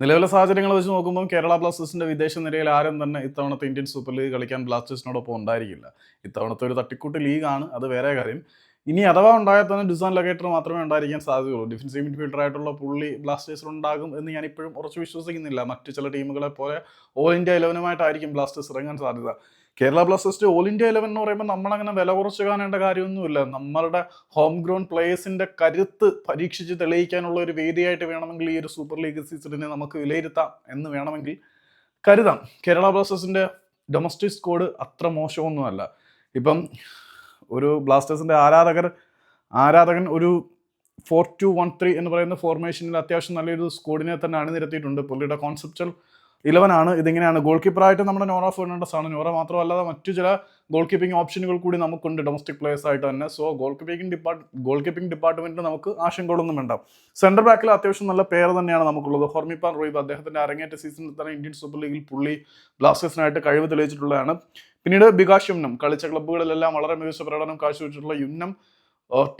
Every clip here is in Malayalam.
നിലവിലെ സാഹചര്യങ്ങൾ വെച്ച് നോക്കുമ്പോൾ കേരള ബ്ലാസ്റ്റേഴ്സിന്റെ വിദേശ നിരയിൽ ആരും തന്നെ ഇത്തവണത്തെ ഇന്ത്യൻ സൂപ്പർ ലീഗ് കളിക്കാൻ ബ്ലാസ്റ്റേഴ്സിനോടൊപ്പം ഉണ്ടായിരിക്കില്ല. ഇത്തവണത്തെ ഒരു തട്ടിക്കൂട്ട് ലീഗാണ് അത് വേറെ കാര്യം. ഇനി അഥവാ ഉണ്ടായാൽ തന്നെ ഡിസാൻ ലഗേറ്റർ മാത്രമേ ഉണ്ടായിരിക്കാൻ സാധ്യതയുള്ളൂ. ഡിഫൻസീവ് മിഡ്ഫീൽഡർ ആയിട്ടുള്ള പുള്ളി ബ്ലാസ്റ്റേഴ്സിൽ ഉണ്ടാകും എന്ന് ഞാൻ ഇപ്പോഴും ഉറച്ചു വിശ്വസിക്കുന്നില്ല. മറ്റു ചില ടീമുകളെ പോലെ ഓൾ ഇന്ത്യ ഇലവനുമായിട്ടായിരിക്കും ബ്ലാസ്റ്റേഴ്സ് ഇറങ്ങാൻ സാധ്യത. Kerala Blasters all India eleven എന്ന് പറയുമ്പോൾ നമ്മളങ്ങനെ വില കുറച്ച് കാണേണ്ട കാര്യമൊന്നുമില്ല. നമ്മളുടെ ഹോം ഗ്രൗൺ പ്ലേയേഴ്സിന്റെ കരുത്ത് പരീക്ഷിച്ച് തെളിയിക്കാനുള്ള ഒരു വേദിയായിട്ട് വേണമെങ്കിൽ ഈ ഒരു സൂപ്പർ ലീഗ് സീസണിനെ നമുക്ക് വിലയിരുത്താം എന്ന് വേണമെങ്കിൽ കരുതാം. കേരള ബ്ലാസ്റ്റേഴ്സിന്റെ ഡൊമസ്റ്റിക് സ്കോഡ് അത്ര മോശമൊന്നുമല്ല. ഇപ്പം ഒരു ബ്ലാസ്റ്റേഴ്സിന്റെ ആരാധകർ ആരാധകൻ ഒരു ഫോർ ടു വൺ ത്രീ എന്ന് പറയുന്ന ഫോർമേഷനിൽ അത്യാവശ്യം നല്ലൊരു സ്കോഡിനെ തന്നെ അണിനിരത്തിയിട്ടുണ്ട്. പുള്ളിയുടെ കോൺസെപ്റ്റൽ ഇലവൻ ആണ്. ഇതിങ്ങനെയാണ്. ഗോൾ കീപ്പറായിട്ട് നമ്മുടെ നോറ ഫെർണാണ്ടസ് ആണ്. നോറ മാത്രമല്ലാതെ മറ്റു ചില ഗോൾ കീപ്പിംഗ് ഓപ്ഷനുകൾ കൂടി നമുക്കുണ്ട് ഡൊമസ്റ്റിക് പ്ലേയേഴ്സ് ആയിട്ട് തന്നെ. So goal keeping depart goal keeping ഡിപ്പാർട്ട്മെന്റിൽ നമുക്ക് ആശങ്കകളൊന്നും വേണ്ട. സെന്റർ ബാക്കിൽ അത്യാവശ്യം നല്ല പേര് തന്നെയാണ് നമുക്കുള്ളത്. ഹോർമിപ്പാൻ റോയിബ് അദ്ദേഹത്തിന്റെ അരങ്ങേറ്റ സീസണിൽ തന്നെ ഇന്ത്യൻ സൂപ്പർ ലീഗിൽ പുള്ളി ബ്ലാസ്റ്റേഴ്സിനായിട്ട് കഴിവ് തെളിയിച്ചിട്ടുള്ളതാണ്. പിന്നീട് ബികാഷ് യുമ്നം കളിച്ച ക്ലബ്ബുകളിലെല്ലാം വളരെ മികച്ച പ്രകടനം കാഴ്ചവെച്ചിട്ടുള്ള യുമ്നം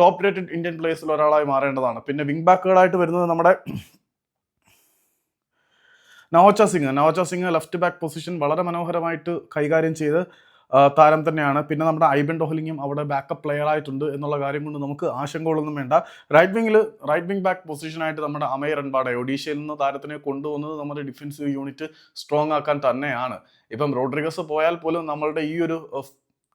ടോപ്പ് റേറ്റഡ് ഇന്ത്യൻ പ്ലേയേഴ്സിൽ ഒരാളായി മാറേണ്ടതാണ്. പിന്നെ വിംഗ് ബാക്കുകളായിട്ട് വരുന്നത് നമ്മുടെ Naocha Singh. Naocha Singh left back position വളരെ മനോഹരമായിട്ട് കൈകാര്യം ചെയ്ത് താരം തന്നെയാണ്. പിന്നെ നമ്മുടെ ഐബൻ ഡോഹ്ലിങ്ങും അവിടെ ബാക്കപ്പ് പ്ലെയർ ആയിട്ടുണ്ട് എന്നുള്ള കാര്യം കൊണ്ട് നമുക്ക് ആശങ്കകളൊന്നും വേണ്ട. റൈറ്റ് വിങ്ങിൽ റൈറ്റ് വിങ് ബാക്ക് പൊസിഷനായിട്ട് നമ്മുടെ അമയ റൺപാടെ ഒഡീഷയിൽ നിന്ന് താരത്തിനെ കൊണ്ടുവന്നത് നമ്മുടെ ഡിഫൻസീവ് യൂണിറ്റ് സ്ട്രോങ് ആക്കാൻ തന്നെയാണ്. ഇപ്പം റോഡ്രിഗസ് പോയാൽ പോലും നമ്മളുടെ ഈ ഒരു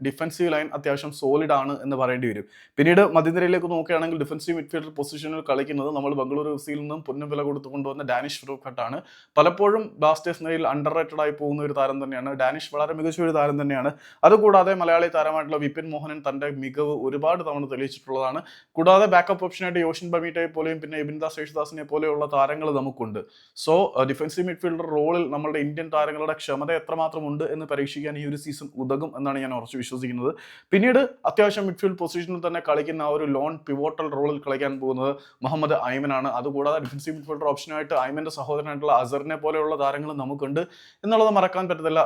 ഡിഫൻസീവ് ലൈൻ അത്യാവശ്യം സോളിഡ് ആണ് എന്ന് പറയേണ്ടി വരും. പിന്നീട് മധ്യനിരയിലേക്ക് നോക്കുകയാണെങ്കിൽ ഡിഫൻസീവ് മിഡ്ഫീൽഡർ പൊസിഷനിൽ കളിക്കുന്നത് നമ്മൾ ബംഗളൂരു എഫ് സിയിൽ നിന്നും പൊന്നും വില കൊടുത്തുകൊണ്ടുവന്ന ഡാനിഷ് ഫറൂഖ് ആണ്. പലപ്പോഴും ബ്ലാസ്റ്റേഴ്സ് നിരയിൽ അണ്ടർ റേറ്റഡ് ആയി പോകുന്ന ഒരു താരം തന്നെയാണ്. ഡാനിഷ് വളരെ മികച്ച ഒരു താരം തന്നെയാണ്. അതുകൂടാതെ മലയാളി താരമായിട്ടുള്ള വിപിൻ മോഹനൻ തന്റെ മികവ് ഒരുപാട് തവണ തെളിയിച്ചിട്ടുള്ളതാണ്. കൂടാതെ ബാക്കപ്പ് ഓപ്ഷനായിട്ട് യോഷൻ ബമീറ്റയെ പോലെയും പിന്നെ ഇബിൻദാസ് യേശുദാസിനെ പോലെയുള്ള താരങ്ങൾ നമുക്കുണ്ട്. സോ ഡിഫൻസീവ് മിഡ്ഫീൽഡർ റോളിൽ നമ്മുടെ ഇന്ത്യൻ താരങ്ങളുടെ ക്ഷമത എത്രമാത്രം ഉണ്ട് എന്ന് പരീക്ഷിക്കാൻ ഈ ഒരു സീസൺ ഉതകും എന്നാണ് ഞാൻ ഉറച്ചു വിശ്വസിക്കുന്നത്. പിന്നീട് അത്യാവശ്യം മിഡ്ഫീൽഡ് പൊസിഷനിൽ തന്നെ കളിക്കുന്ന ആ ഒരു ലോൺ പിവോട്ടൽ റോളിൽ കളിക്കാൻ പോകുന്നത് മുഹമ്മദ് ഐമനാണ് അതുകൂടാതെ ഡിഫൻസീവ് മിഡ്ഫീൽഡർ ഓപ്ഷനായിട്ട് ഐമന്റെ സഹോദരനായിട്ടുള്ള അസറിനെ പോലെയുള്ള താരങ്ങൾ നമുക്കുണ്ട്. എന്നുള്ളത് മറക്കാൻ പറ്റത്തില്ല.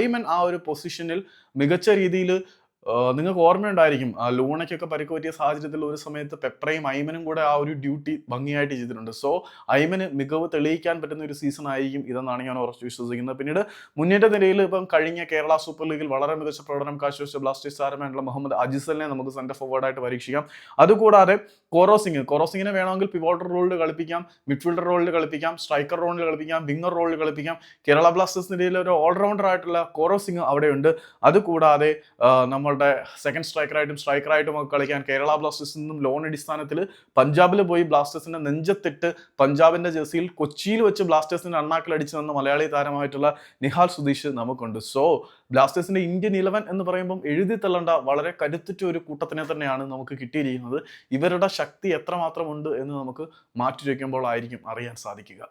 ഐമൻ ആ ഒരു പൊസിഷനിൽ മികച്ച രീതിയിൽ നിങ്ങൾക്ക് ഓർമ്മയുണ്ടായിരിക്കും ലൂണയ്ക്കൊക്കെ പരിക്ക് പറ്റിയ സാഹചര്യത്തിൽ ഒരു സമയത്ത് പെപ്രയും ഐമനും കൂടെ ആ ഒരു ഡ്യൂട്ടി ഭംഗിയായിട്ട് ചെയ്തിട്ടുണ്ട്. സോ ഐമന് മികവ് തെളിയിക്കാൻ പറ്റുന്ന ഒരു സീസൺ ആയിരിക്കും ഇതെന്നാണ് ഞാൻ ഉറച്ചു വിശ്വസിക്കുന്നത്. പിന്നീട് മുന്നേറ്റ നിരയിൽ ഇപ്പം കഴിഞ്ഞ കേരള സൂപ്പർ ലീഗിൽ വളരെ മികച്ച പ്രകടനം കാഴ്ചവെച്ച ബ്ലാസ്റ്റേഴ്സ് താരമായിട്ടുള്ള മുഹമ്മദ് അജിസലിനെ നമുക്ക് സെന്റർ ഫോർവേഡായിട്ട് പരീക്ഷിക്കാം. അതുകൂടാതെ കോറോസിംഗ് കോറോസിംഗിനെ വേണമെങ്കിൽ പിവോട്ടർ റോളിൽ കളിപ്പിക്കാം മിഡ്ഫീൽഡർ റോളിൽ കളിപ്പിക്കാം സ്ട്രൈക്കർ റോളിൽ കളിപ്പിക്കാം വിങ്ങർ റോളിൽ കളിപ്പിക്കാം. കേരള ബ്ലാസ്റ്റേഴ്സ് നിരയിൽ ഒരു ഓൾറൗണ്ടർ ആയിട്ടുള്ള കോറോസിംഗ് അവിടെയുണ്ട്. അതുകൂടാതെ ആ, നമ്മളുടെ സെക്കൻഡ് സ്ട്രൈക്കറായിട്ടും സ്ട്രൈക്കറായിട്ടും ഒക്കെ കളിക്കാൻ കേരള ബ്ലാസ്റ്റേഴ്സിൽ നിന്നും ലോൺ അടിസ്ഥാനത്തിൽ പഞ്ചാബിൽ പോയി ബ്ലാസ്റ്റേഴ്സിന്റെ നെഞ്ചത്തിട്ട് പഞ്ചാബിന്റെ ജേഴ്സിയിൽ കൊച്ചിയിൽ വെച്ച് ബ്ലാസ്റ്റേഴ്സിന്റെ അണ്ണാക്കിൽ അടിച്ചു വന്ന മലയാളി താരമായിട്ടുള്ള നിഹാൽ സുധീഷ് നമുക്കുണ്ട്. സോ ബ്ലാസ്റ്റേഴ്സിന്റെ ഇന്ത്യൻ ഇലവൻ എന്ന് പറയുമ്പോൾ എഴുതി തള്ളേണ്ട വളരെ കരുത്തുറ്റ ഒരു കൂട്ടത്തിനെ തന്നെയാണ് നമുക്ക് കിട്ടിയിരിക്കുന്നത്. ഇവരുടെ ശക്തി എത്രമാത്രം ഉണ്ട് എന്ന് നമുക്ക് മാറ്റി വയ്ക്കുമ്പോൾ ആയിരിക്കും അറിയാൻ സാധിക്കുക.